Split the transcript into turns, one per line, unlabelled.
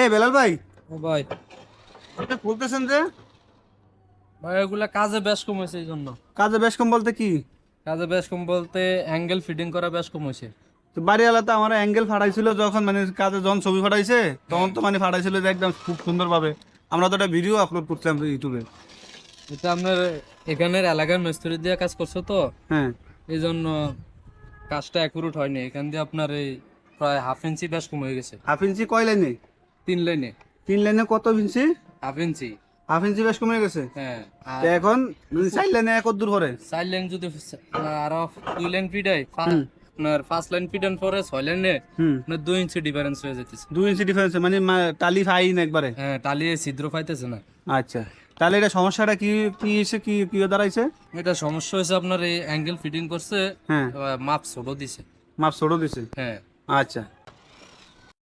এ বেলাল ভাই।
ও ভাই।
এটা খুলতেছেন যে?
ভাই এগুলা কাজে বেশ কম হয়েছে এই জন্য
কাজে বেশ কম বলতে কি?
কাজে বেশ কম বলতে অ্যাঙ্গেল ফিটিং করা বেশ কম হয়েছে।
তো বাড়িওয়ালা তো আমার অ্যাঙ্গেল ফাটাইছিল যখন মানে কাজে যখন ছবি ফাটাইছে তখন তো মানে ফাটাইছিল যে একদম খুব সুন্দরভাবে। আমরা তো একটা ভিডিও আপলোড করছিলাম ইউটিউবে
এটা আপনার এখানের এলাকার মিস্ত্রি দিয়ে কাজ করছে তো?
হ্যাঁ।
এই জন্য কাজটা অ্যাকুরেট হয়নি। এখান দিয়ে আপনার এই প্রায় হাফ ইঞ্চি বেশ কম হয়ে গেছে।
হাফ ইঞ্চি কয় লাইনে
তিন লাইনে।
তিন লাইনে কত ইঞ্চি?
Half inch.
হাফ ইঞ্চি বেশ কমে গেছে?
হ্যাঁ
এখন চার লাইনে এক দূর করে?
চার লাইন যদি আরও দুই লাইন ফিটাই আপনার পাঁচ লাইন ফিটান পরে ছয় লাইনে আপনার দুই ইঞ্চি ডিফারেন্স হয়ে যেতেছে
দুই ইঞ্চি ডিফারেন্স মানে টালি ফাইন একবারে?
হ্যাঁ টালিয়ে ছিদ্র পাইতেছে না।
আচ্ছা তাহলে এটা সমস্যাটা কি কি এসে কি কি দাঁড়াইছে?
এটা সমস্যা হয়েছে আপনার এই অ্যাঙ্গেল ফিটিং করছে
হ্যাঁ।
মাপ ছোট দিছে।
মাপ ছোট দিছে?
হ্যাঁ।
আচ্ছা।